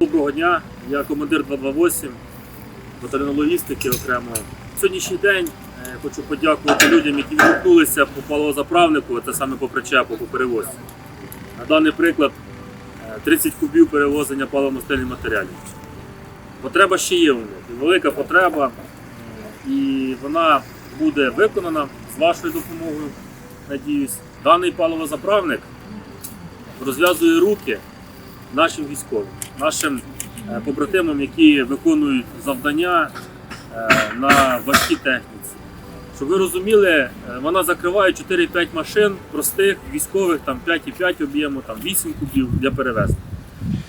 Доброго дня, я командир 228 батальйону логістики окремо. Сьогоднішній день е, хочу подякувати людям, які відгукнулися по паливозаправнику, це саме по причепу, по перевозці. На даний приклад е, 30 кубів перевозення паливно-стильних матеріалів. Потреба ще є у них, велика потреба, е, і вона буде виконана з вашою допомогою, надіюсь. Даний паливозаправник розв'язує руки нашим військовим, нашим е, побратимам, які виконують завдання е, на важкій техніці. Щоб ви розуміли, е, вона закриває 4-5 машин простих, військових, там 5,5 об'єму, там 8 кубів для перевезення.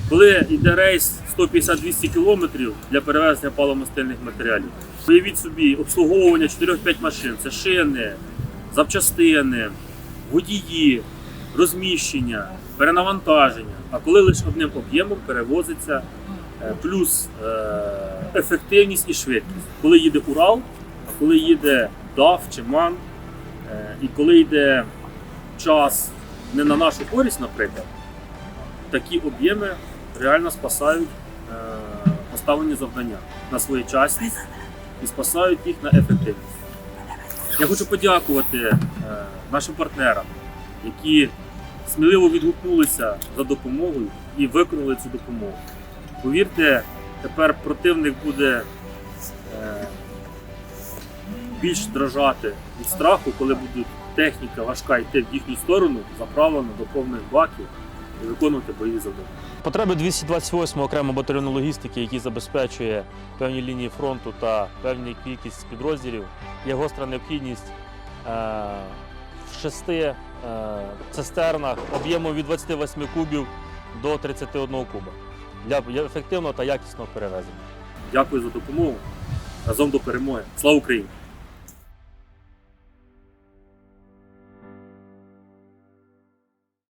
Коли йде рейс 150-200 кілометрів для перевезення паливно-мастильних матеріалів, уявіть собі обслуговування 4-5 машин, це шини, запчастини, водії, розміщення, перенавантаження. А коли лише одним об'ємом перевозиться е, плюс е, ефективність і швидкість. Коли їде Урал, а коли їде DAF чи МАН, е, і коли йде час не на нашу користь, наприклад, такі об'єми реально спасають поставлені завдання на своєчасність і спасають їх на ефективність. Я хочу подякувати нашим партнерам, які сміливо відгукнулися за допомогою і виконали цю допомогу. Повірте, тепер противник буде е, більш дрожати від страху, коли буде техніка важка йти в їхню сторону, заправлена до повних баків і виконувати бойові завдання. Потреби 228 окремо батальйону логістики, який забезпечує певні лінії фронту та певну кількість підрозділів, є гостра необхідність е, в шести цистернах об'ємом від 28 кубів до 31 куба для ефективного та якісного перевезення. Дякую за допомогу. Разом до перемоги. Слава Україні!